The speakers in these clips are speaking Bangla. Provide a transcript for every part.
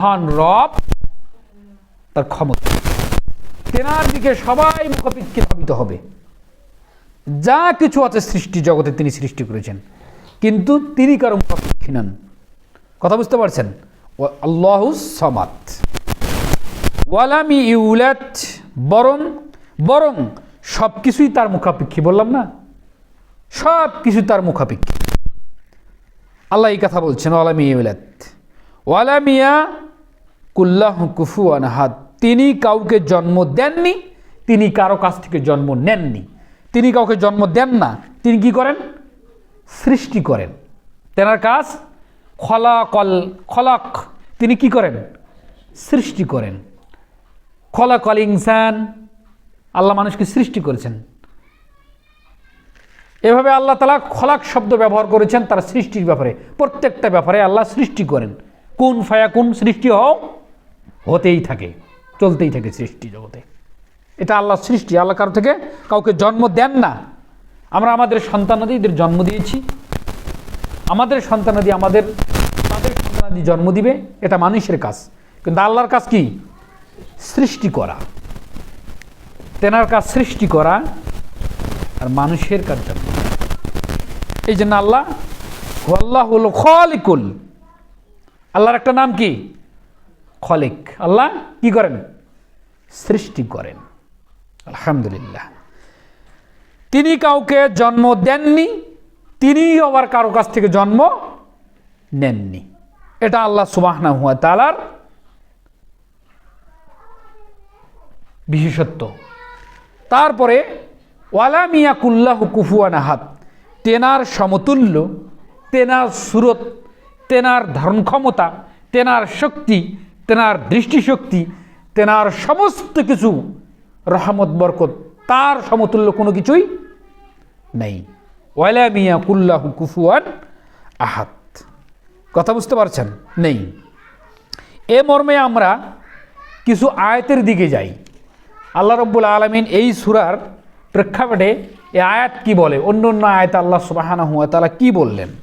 মহান রব তার ক্ষমতা। তেনার দিকে সবাই মুখাপিক্ষে ধাবিত হবে। যা কিছু আছে সৃষ্টি জগতে তিনি সৃষ্টি করেছেন। কিন্তু তিনি কারও মুখাপিক্ষী নন। কথা বুঝতে পারছেন? আল্লাহ সমাত ওয়ালামি ইউলাত বরং বরং সব কিছুই তার মুখাপেক্ষী, বললাম না? সব কিছু তার মুখাপেক্ষী। আল্লাহ এই কথা বলছেন, ওয়ালামি ইউলাত ওয়ালামিয়া কুল্লাহ কুফু আনহাদ তিনি কাউকে জন্ম দেননি, তিনি কারও কাছ থেকে জন্ম নেননি। তিনি কাউকে জন্ম দেন না, তিনি কি করেন? সৃষ্টি করেন। তেনার কাজ, খলাকল, খলাক। তিনি কি করেন? সৃষ্টি করেন। খলাকল ইনসান, আল্লাহ মানুষকে সৃষ্টি করেছেন। এভাবে আল্লাহ তালা খলাক শব্দ ব্যবহার করেছেন তার সৃষ্টির ব্যাপারে। প্রত্যেকটা ব্যাপারে আল্লাহ সৃষ্টি করেন। কোন ফায়া কোন সৃষ্টি হও। হতেই থাকে, চলতেই থাকে সৃষ্টি জগতে। এটা আল্লাহর সৃষ্টি, আল্লাহ কারও থেকে কাউকে জন্ম দেন না। আমরা আমাদের সন্তানাদিদের জন্ম দিয়েছি। আমাদের সন্তানাদি আমাদের, তাদের সন্তানাদি জন্ম দিবে, এটা মানুষের কাজ। কিন্তু আল্লাহর কাজ কি? সৃষ্টি করা। তেনার কাজ সৃষ্টি করা আর মানুষের কাজ জন্ম। এই জন্য আল্লাহ আল্লাহ হলো খলিকুল। আল্লাহর একটা নাম কি? খলিক। আল্লাহ কি করেন? সৃষ্টি করেন। আলহামদুলিল্লাহ। তিনি কাউকে জন্ম দেননি তিনি আবার কারও কাছ থেকে জন্ম নেননি। এটা আল্লাহ সুবাহনা হুয়া তালার বিশেষত্ব। তারপরে, ওয়ালা মিয়া কুল্লাহ কুফুয়ান হাত তেনার সমতুল্য, তেনার সুরত, তেনার ধারণ ক্ষমতা তেনার শক্তি তেনার দৃষ্টিশক্তি, তেনার সমস্ত কিছু, রহমত, বরকত, তার সমতুল্য কোনো কিছুই নেই। ওয়ালা মিয়া কুল্লাহু কুফুয়ান আহাত কথা বুঝতে পারছেন? নেই। এ মর্মে আমরা কিছু আয়াতের দিকে যাই। আল্লাহ রব্বুল আলমিন এই সুরার প্রেক্ষাপটে এ আয়াত কি বলে? অন্য অন্য আয়াত আল্লাহ সুবাহানা হুয়া তালা কি বললেন?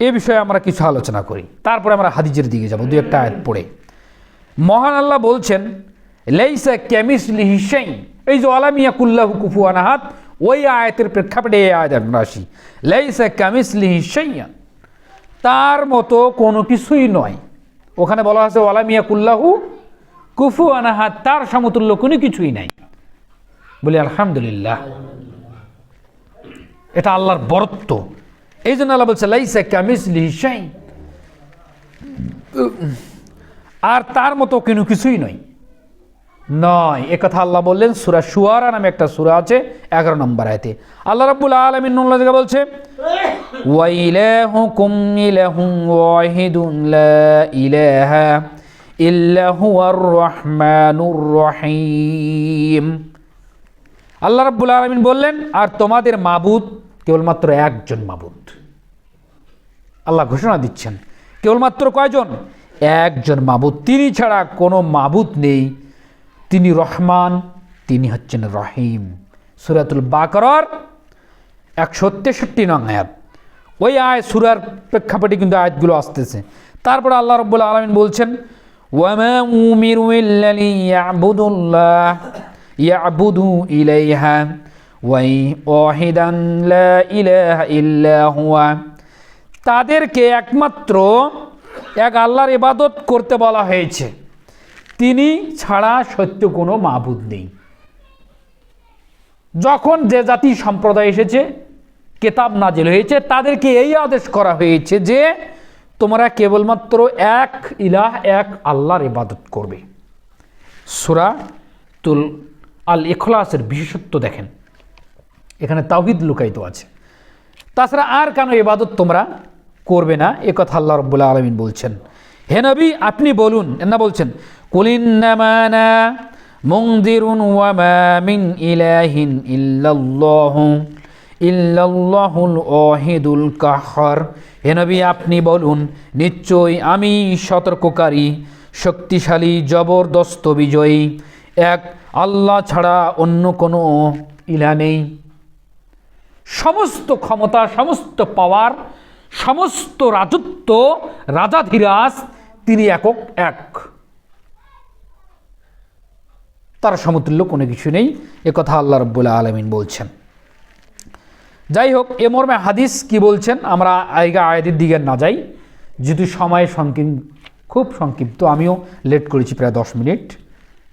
এ বিষয়ে আমরা কিছু আলোচনা করি। তারপরে আমরা হাদিজের দিকে যাব, দু একটা আয়াত পড়ে। মহান আল্লাহ বলছেন, লেইসা ক্যামিস লিহিসাই এই যে আলামিয়া কুল্লাহু কুফু আনাহাত ওই আয়াতের প্রেক্ষাপটে এই আয়াত আমরা আসি। লেইসা ক্যামিস লিহিসাইয়া তার মতো কোনো কিছুই নয়। ওখানে বলা আছে ওয়ালামিয়া কুল্লাহু কুফু আনাহাত তার সমতুল্য কোনো কিছুই নাই। বলি, আলহামদুলিল্লাহ। এটা আল্লাহর বরত্ব। এই জন্য আল্লাহ বলছে, লাইসা ক্যামিস লিহিসাই আর তার মতো কোনো কিছুই নয়। নয়। এ কথা আল্লাহ বললেন, সুরা সুয়ারা নামে একটা সুরা আছে, এগারো নম্বর আয়তে। আল্লাহ রাব্বুল আলমিন বলছে, ওয়াইলাহুকুম ইলাহুম ওয়াহিদুন লা ইলাহা ইল্লা হুয়ার রহমানুর রহিম। আল্লাহ রাব্বুল আলমিন বললেন, আর তোমাদের মাবুদ কেবলমাত্র একজন মাবুদ। আল্লাহ ঘোষণা দিচ্ছেন। কেবলমাত্র কয়জন? একজন মাবুদ। তিনি ছাড়া কোনো মাবুদ নেই। তিনি রহমান, তিনি হচ্ছেন রহিম। সুরাতুল বাকরার একশো তেষট্টি নং আয়াত। ওই আয়, সুরার প্রেক্ষাপটে কিন্তু আয়াতগুলো আসতেছে। তারপর আল্লাহ রব্বুল আলমিন বলছেন উমিরু ইলাইহা, ওয়াই ওয়াহিদান লা ইলাহা ইল্লা হুয়া। তাদেরকে একমাত্র এক আল্লাহর ইবাদত করতে বলা হয়েছে। তিনি ছাড়া সত্য কোনো মাবুদ নেই। যখন যে জাতি সম্প্রদায় এসেছে, কেতাব নাজিল হয়েছে, তাদেরকে এই আদেশ করা হয়েছে যে, তোমরা কেবলমাত্র এক ইলাহ, এক আল্লাহর ইবাদত করবে। সুরা তুল আল ইখলাসের বিশেষত্ব দেখেন। এখানে তাওহিদ লুকায়িত আছে। তাছাড়া আর কেন ইবাদত তোমরা করবে না, এ কথা আল্লাহ রব্বুল্লাহ আলমিন বলছেন। হে নবী, আপনি বলুন না বলছেন কুলিন্নামানা মুংদিরুন ওয়ামা মিন ইলাহিন ইল্লাল্লাহু, ইল্লাল্লাহুল ওয়াহিদুল কাহ্হার হে নবী, আপনি বলুন নিশ্চয় আমি সতর্ককারী, শক্তিশালী, জবরদস্ত বিজয়ী, এক আল্লাহ ছাড়া অন্য কোনো ইলা নেই। সমস্ত ক্ষমতা, সমস্ত পাওয়ার সমস্ত রাজত্ব রাজাধীরাজ তিনি একক এক। তার সমতুল্য কোনো কিছু নেই। এ কথা আল্লাহ রব্বুল্লাহ আলমিন বলছেন। যাই হোক, এ মর্মে হাদিস কি বলছেন? আমরা আইগা আয়াদের দিকে না যাই। যেহেতু সময় সংকীর্ণ, খুব সংক্ষিপ্ত, আমিও লেট করেছি প্রায় দশ মিনিট।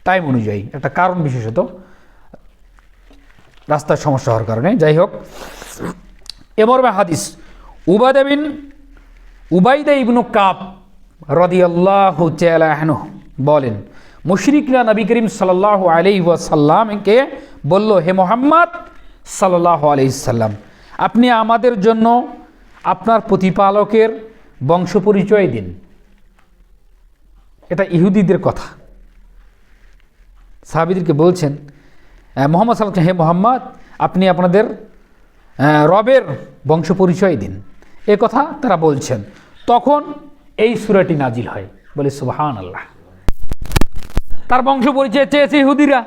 টাইম অনুযায়ী, একটা কারণ বিশেষত। রাস্তার সমস্যা হওয়ার কারণে। যাই হোক, এ মর্মে হাদিস Ubada bin Ubaida ibnu Kab রদিয়াল্লাহ তালাহনু বলেন, মুশরিকরা নবী করিম সাল্লাহ আলি বলল, হে মোহাম্মদ সাল্লাহ আলাইসাল্লাম আপনি আমাদের জন্য আপনার প্রতিপালকের বংশ পরিচয় দিন। এটা ইহুদিদের কথা। সাহাবিদেরকে বলছেন মোহাম্মদ সাল্লাম, হে মোহাম্মদ, আপনি আপনাদের রবের বংশ পরিচয় দিন। এ কথা তারা বলছেন। তখন এই সুরাটি নাজিল হয়। বলে সুবাহান আল্লাহ তার বংশ পরিচয় চেয়েছে ইহুদিরা।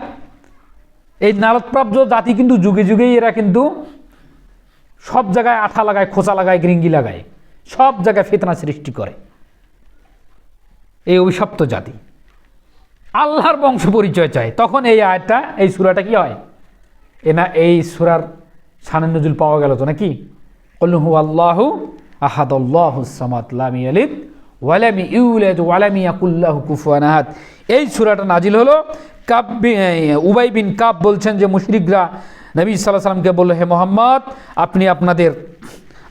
এই নারদপ্রাপ্ত জাতি কিন্তু যুগে যুগেই এরা কিন্তু সব জায়গায় আঠা লাগায়, খোঁচা লাগায়, গ্রিঙ্গি লাগায়। সব জায়গায় ফেতনা সৃষ্টি করে। এই অভিশপ্ত জাতি। আল্লাহর বংশ পরিচয় চায়। তখন এই আয়টা এই সুরাটা কি হয়? এ না, এই সুরার সানের নজুল পাওয়া গেল তো নাকি? কল্লুহু আল্লাহু ওয়ালামি আহাদ এই সুরাটা নাজিল হলো কাব উবাই বিন কাব বলছেন যে মুশরিকরা নবী সাল্লাহ সাল্লামকে বলল, হে মোহাম্মদ, আপনি আপনাদের,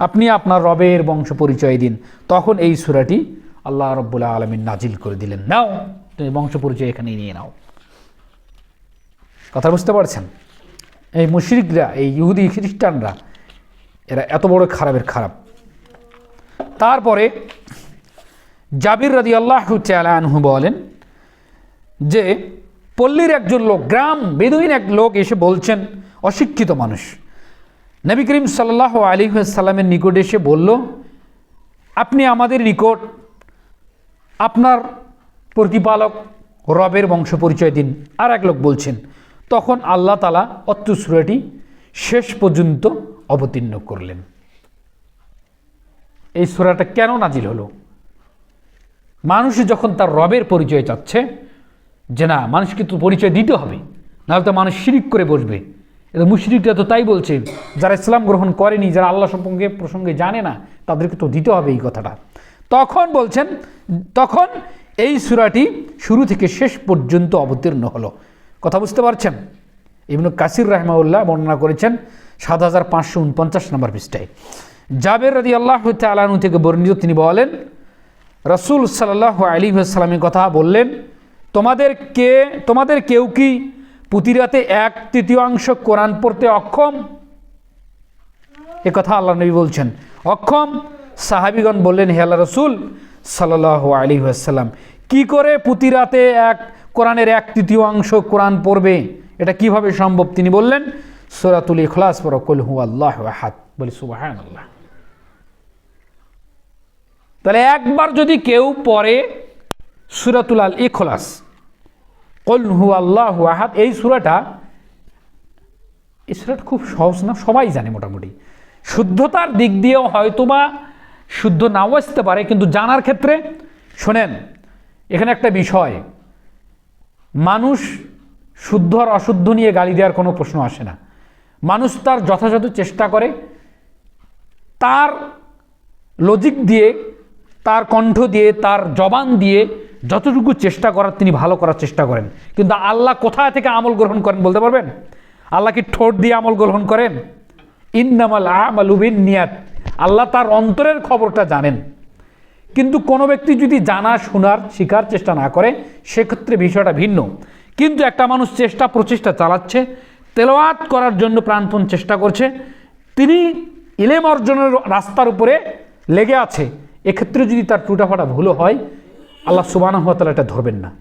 আপনি আপনার রবের বংশ পরিচয় দিন। তখন এই সুরাটি আল্লাহ রব্বুল্লাহ আলমিন নাজিল করে দিলেন। নাও, তুমি বংশ পরিচয় এখানে নিয়ে নাও। কথা বুঝতে পারছেন? এই মুশরিকরা, এই ইহুদি খ্রিস্টানরা এরা এত বড় খারাপের খারাপ। তারপরে জাবির রাদি আল্লাহ আনহু বলেন যে, পল্লীর একজন লোক, গ্রাম বেদুইন এক লোক এসে বলছেন, অশিক্ষিত মানুষ। নবী করিম সাল্লাহ আলী সাল্লামের নিকট এসে বলল, আপনি আমাদের নিকট আপনার প্রতিপালক, রবের বংশ পরিচয় দিন। আর এক লোক বলছেন, তখন আল্লাহ তালা অত্র শেষ পর্যন্ত অবতীর্ণ করলেন। এই সুরাটা কেন নাজিল হলো? মানুষ যখন তার রবের পরিচয় চাচ্ছে, যে না, মানুষকে তো পরিচয় দিতে হবে, নাহলে তো মানুষ শিরিক করে বসবে। এটা মুশরিকরা তো তাই বলছে, যারা ইসলাম গ্রহণ করেনি, যারা আল্লাহ সম্পর্কে প্রসঙ্গে জানে না, তাদেরকে তো দিতে হবে এই কথাটা। তখন বলছেন, তখন এই সুরাটি শুরু থেকে শেষ পর্যন্ত অবতীর্ণ হলো। কথা বুঝতে পারছেন? ইবনু কাসির রাহমাউল্লাহ বর্ণনা করেছেন সাত হাজার পাঁচশো উনপঞ্চাশ নম্বর পৃষ্ঠায়। জাবের রাদি আল্লাহ থেকে বর্ণিত তিনি বলেন, রসুল সাল্লাহ আলী সাল্লামের কথা বললেন, তোমাদের কে, তোমাদের কেউ কি পুতিরাতে এক তৃতীয়াংশ কোরআন পড়তে অক্ষম? এ কথা আল্লাহ নবী বলছেন। অক্ষম? সাহাবিগণ বললেন, হে আল্লাহ রসুল সাল্লাহ আলী সাল্লাম কি করে পুতিরাতে এক কোরআনের এক তৃতীয়াংশ কোরআন পড়বে? এটা কীভাবে সম্ভব? তিনি বললেন সোরাতুল ইখলাস পর কল হু আল্লাহ হাত বলি সুবাহ আল্লাহ তাহলে একবার যদি কেউ পড়ে সুরাতুল আল ইখলাস, কল হু আল্লাহ আহাদ এই সুরাটা এই সুরাটা খুব সহজ না, সবাই জানে মোটামুটি। শুদ্ধতার দিক দিয়েও হয়তোবা শুদ্ধ নাও আসতে পারে, কিন্তু জানার ক্ষেত্রে, শোনেন, এখানে একটা বিষয়। মানুষ শুদ্ধ আর অশুদ্ধ নিয়ে গালি দেওয়ার কোনো প্রশ্ন আসে না। মানুষ তার যথাযথ চেষ্টা করে, তার লজিক দিয়ে, তার কণ্ঠ দিয়ে, তার জবান দিয়ে যতটুকু চেষ্টা করার তিনি ভালো করার চেষ্টা করেন। কিন্তু আল্লাহ কোথা থেকে আমল গ্রহণ করেন বলতে পারবেন? আল্লাহ কি ঠোঁট দিয়ে আমল গ্রহণ করেন? ইন্নামাল আমালুবিন নিয়াত আল্লাহ তার অন্তরের খবরটা জানেন। কিন্তু কোনো ব্যক্তি যদি জানা, শোনার শিকার চেষ্টা না করে, সেক্ষেত্রে বিষয়টা ভিন্ন। কিন্তু একটা মানুষ চেষ্টা, প্রচেষ্টা চালাচ্ছে তেলাওয়াত করার জন্য প্রাণপণ চেষ্টা করছে। তিনি ইলেম অর্জনের রাস্তার উপরে লেগে আছে। এক্ষেত্রে যদি তার টুটাফাটা ভুলও হয়, আল্লাহ সুবাহ তালা এটা ধরবেন না।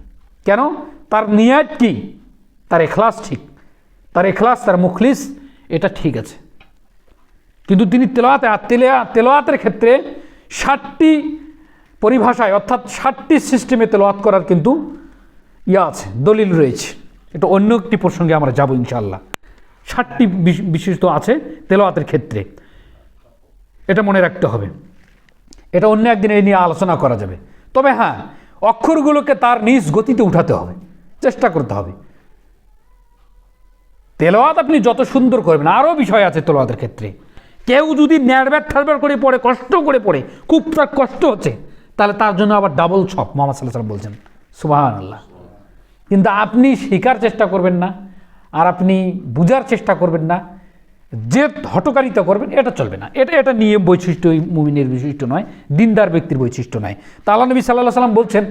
কেন? তার নিয়াত কি? তার এখলাস ঠিক। তার এখলাস, তার মুখলিস, এটা ঠিক আছে। কিন্তু তিনি তেলোয়াতে তেলেয়া তেলোয়াতের ক্ষেত্রে ষাটটি পরিভাষায়, অর্থাৎ ষাটটি সিস্টেমে তেলোয়াত করার কিন্তু ইয়া আছে, দলিল রয়েছে। এটা অন্য একটি প্রসঙ্গে আমরা যাব ইনশাল্লাহ ষাটটি বিশ- বিশিষ্ট আছে তেলোয়াতের ক্ষেত্রে। এটা মনে রাখতে হবে। এটা অন্য একদিন এই নিয়ে আলোচনা করা যাবে। তবে হ্যাঁ অক্ষরগুলোকে তার নিজ গতিতে উঠাতে হবে। চেষ্টা করতে হবে। তেলোয়াত আপনি যত সুন্দর করবেন, আরও বিষয় আছে তেলোয়াতের ক্ষেত্রে। কেউ যদি ন্যাড়ব্যাট ঠাড়ব্যাট করে পড়ে, কষ্ট করে পড়ে, খুব তার কষ্ট হচ্ছে, তাহলে তার জন্য আবার ডাবল ছপ মোহাম্মদ সাল্লাহ বলছেন। সুবাহান আল্লাহ কিন্তু আপনি শেখার চেষ্টা করবেন না, আর আপনি বুঝার চেষ্টা করবেন না, যে হটকারিতা করবেন, এটা চলবে না। এটা এটা নিয়ে বৈশিষ্ট্য মুমিনের বৈশিষ্ট্য নয়, দিনদার ব্যক্তির বৈশিষ্ট্য নয়। তা নবী সাল্লাহ সাল্লাম বলছেন,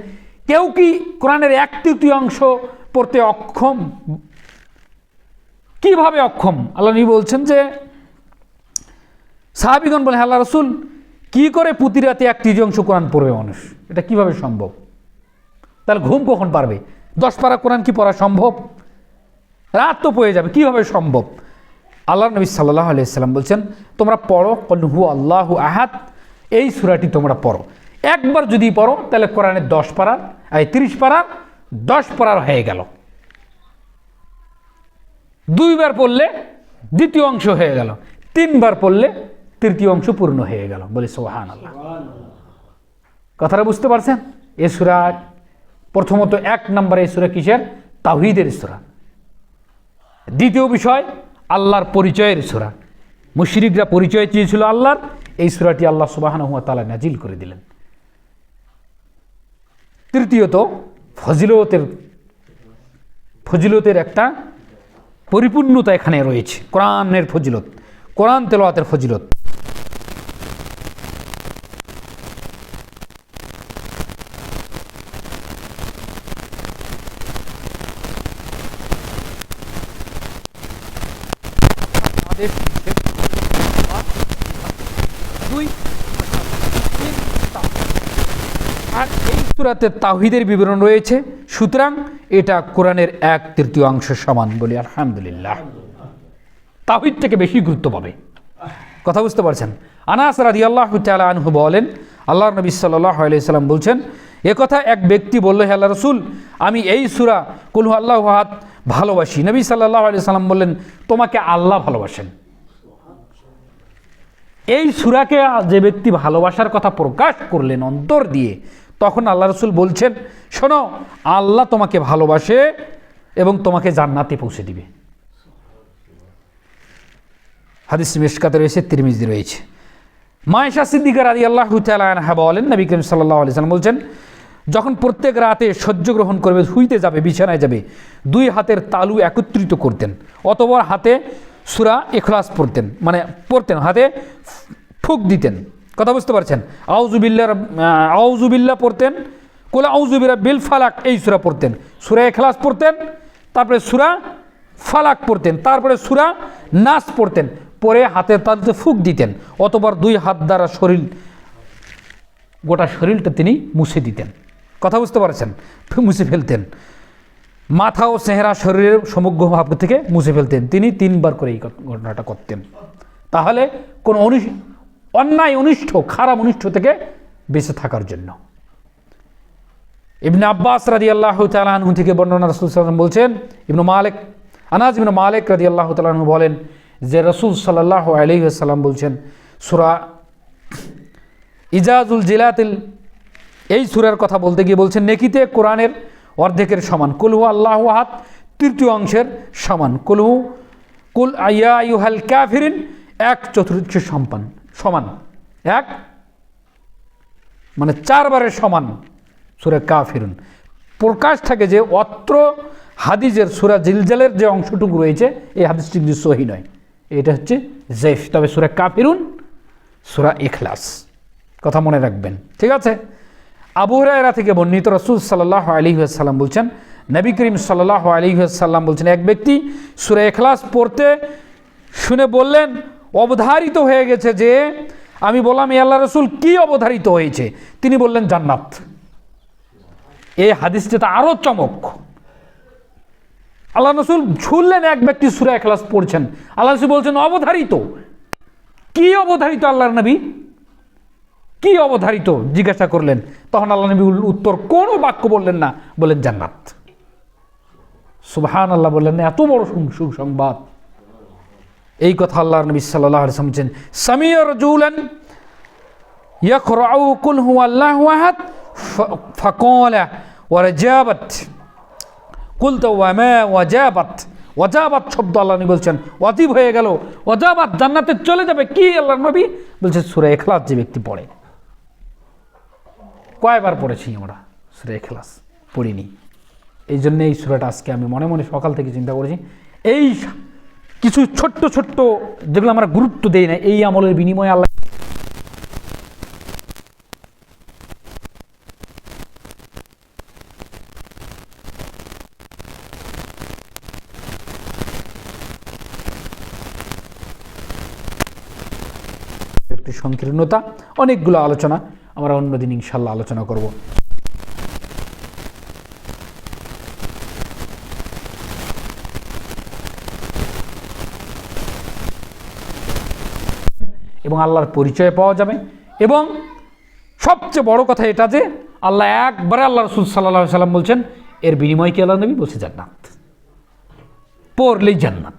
কেউ কি কোরআনের এক তৃতীয়াংশ পড়তে অক্ষম? কীভাবে অক্ষম? আল্লাহ নবী বলছেন যে, সাহাবিগণ বলে আল্লাহ রসুল, কি করে প্রতি রাতে এক তৃতীয়াংশ কোরআন পড়বে মানুষ? এটা কীভাবে সম্ভব? তাহলে ঘুম কখন পারবে? দশ পারা কোরআন কি পড়া সম্ভব? রাত তো পড়ে যাবে কীভাবে সম্ভব? আল্লাহ নবী সাল্লাহ আলিয়াল্লাম বলছেন তোমরা পড়ো কলহু আল্লাহ আহাত এই সুরাটি তোমরা পড়ো। একবার যদি পড়ো তাহলে কোরআনের দশ পারার এই তিরিশ পারার দশ পারার হয়ে গেল। দুইবার পড়লে দ্বিতীয় অংশ হয়ে গেল। তিনবার পড়লে তৃতীয় অংশ পূর্ণ হয়ে গেল। বলে সোহান আল্লাহ কথাটা বুঝতে পারছেন? এ সুরা প্রথমত এক নম্বরে সুরা কিসের? তাহিদের সুরা। দ্বিতীয় বিষয়, আল্লাহর পরিচয়ের সুরা। মুশরিকরা পরিচয় চেয়েছিল আল্লাহর, এই সুরাটি আল্লাহ সুবাহান হুয়া তালা নাজিল করে দিলেন। তৃতীয়ত, ফজিলতের ফজিলতের একটা পরিপূর্ণতা এখানে রয়েছে। কোরআনের ফজিলত, কোরআন তেলোয়াতের ফজিলত আদেশ দিচ্ছে, দুই তিন, চার। আর এই সুরাতে তাহিদের বিবরণ রয়েছে। সুতরাং এটা কোরআনের এক তৃতীয়াংশ সমান বলি, আলহামদুলিল্লাহ। তাহিদ থেকে বেশি গুরুত্ব পাবে। কথা বুঝতে পারছেন? আনাস রাদি আল্লাহ আনহু বলেন আল্লাহ নবী আলাইসাল্লাম বলছেন একথা এক ব্যক্তি বলল, হে আল্লাহ রসুল, আমি এই সুরা কুলহু আল্লাহ হাত ভালোবাসি। নবী সাল্লাহ আলি সাল্লাম বললেন, তোমাকে আল্লাহ ভালোবাসেন। এই সুরাকে যে ব্যক্তি ভালোবাসার কথা প্রকাশ করলেন, অন্তর দিয়ে তখন আল্লাহ রসুল বলছেন, শোনো, আল্লাহ তোমাকে ভালোবাসে এবং তোমাকে জান্নাতে পৌঁছে দিবে। হাদিস মেশকাতে রয়েছে, তিরমিজি রয়েছে। মায়েশা সিদ্দিকার আদি আল্লাহ আনহা বলেন, নবী করিম সাল্লাহ আলি সাল্লাম বলছেন, যখন প্রত্যেক রাতে সহ্য গ্রহণ করবে শুইতে যাবে, বিছানায় যাবে, দুই হাতের তালু একত্রিত করতেন অতবার হাতে সুরা এখলাস পড়তেন মানে পড়তেন, হাতে ফুক দিতেন। কথা বুঝতে পারছেন? আউজুবিল্লার আউজুবিল্লা পড়তেন, কোলা আউজুবিরা বিল ফালাক, এই সুরা পড়তেন। সুরা এখলাস পড়তেন, তারপরে সুরা ফালাক পড়তেন, তারপরে সুরা নাচ পড়তেন, পরে হাতের তালুতে ফুক দিতেন, অতবার দুই হাত দ্বারা শরীর, গোটা শরীরটা তিনি মুছে দিতেন। কথা বুঝতে পারছেন? মুছে ফেলতেন। মাথা ও চেহারা শরীরের সমগ্র ভাব থেকে মুছে ফেলতেন। তিনি তিনবার করে এই ঘটনাটা করতেন। তাহলে কোনো অন্যায় অনিষ্ঠ, খারাপ অনিষ্ঠ থেকে বেঁচে থাকার জন্য। ইবনে আব্বাস রাদি আল্লাহ তালাহু থেকে বর্ণনা রসুল সাল্লাম বলছেন, ইবনু মালিক, আনাজ ইবনু মালিক রাদি আল্লাহ তালাহু বলেন যে রসুল সাল্লাহ আলহিহাল্লাম বলছেন, সুরা ইজাজুল জিলাতিল, এই সুরার কথা বলতে গিয়ে বলছেন, নেকিতে কোরআনের অর্ধেকের সমান কুলহু আল্লাহ হাত তৃতীয় অংশের সমান কুলহু কুল আইয়া ইউহাল ক্যাফিরিন এক চতুর্থ সম্পান সমান। এক মানে চারবারের সমান সুরা কাফিরুন। প্রকাশ থাকে যে অত্র হাদিজের সুরা জিলজালের যে অংশটুকু রয়েছে, এই হাদিসটি কিন্তু সহি নয়। এটা হচ্ছে জেফ তবে সুরা কাফিরুন, সুরা ইখলাস। কথা মনে রাখবেন। ঠিক আছে? আবু হুরায়রা থেকে বর্ণিত রসুল সাল্লাহ আলী সাল্লাম বলছেন, নবী করিম সাল্লাহ আলী সাল্লাম বলছেন, এক ব্যক্তি সুরা এখলাস পড়তে শুনে বললেন অবধারিত হয়ে গেছে যে, আমি বললাম আল্লাহ রসুল কি অবধারিত হয়েছে? তিনি বললেন, জান্নাত। এই হাদিসটা আরও চমক। আল্লাহ রসুল শুনলেন এক ব্যক্তি সুরা এখলাস পড়ছেন। আল্লাহ রসুল বলছেন, অবধারিত। কি অবধারিত আল্লাহর নবী? কি অবধারিত? জিজ্ঞাসা করলেন। তখন আল্লাহ নবী উত্তর কোনো বাক্য বললেন না। বলেন জান্নাত। সুবহান আল্লাহ বললেন, এত বড় সুসংবাদ এই কথা আল্লাহ নবী সাল্লাহ শুনছেন সামিয়া রজুলেন ইয়াকরাউ কুল হু আল্লাহ আহাদ ফাকলা ওয়ারাজাবাত কুলতো ওয়ামা ওয়াজাবাত। ওয়াজাবাত শব্দ আল্লাহ নবী বলছেন, ওয়াজিব হয়ে গেল, ওয়াজাবাত জান্নাতে চলে যাবে কি আল্লাহ নবী? বলছে, সুরে এখলাস যে ব্যক্তি পড়ে। কয়বার পড়েছি আমরা সুরে এখলাস পড়িনি। এই জন্য এই সুরাটা আজকে আমি মনে মনে সকাল থেকে চিন্তা করেছি, এই কিছু ছোট্ট ছোট্ট যেগুলো আমরা গুরুত্ব দেই না, এই আমলের বিনিময়ে আল্লাহ সংকীর্ণতা, অনেকগুলো আলোচনা আমরা অন্যদিন ইনশাল্লাহ আলোচনা করব। এবং আল্লাহর পরিচয় পাওয়া যাবে। এবং সবচেয়ে বড় কথা এটা যে, আল্লাহ একবারে আল্লাহ রসুল সাল্লাহ সাল্লাম বলছেন, এর বিনিময় কি আল্লাহ নবী বলছে জান্নাত? পড়লেই জান্নাত।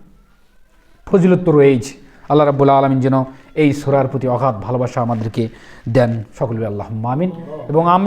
ফজিলত তো রয়েছে আল্লাহ রাবুল আলমিন যেন এই সোরার প্রতি অগাধ ভালোবাসা আমাদেরকে দেন। সকলের আল্লাহ মামিন এবং আমরা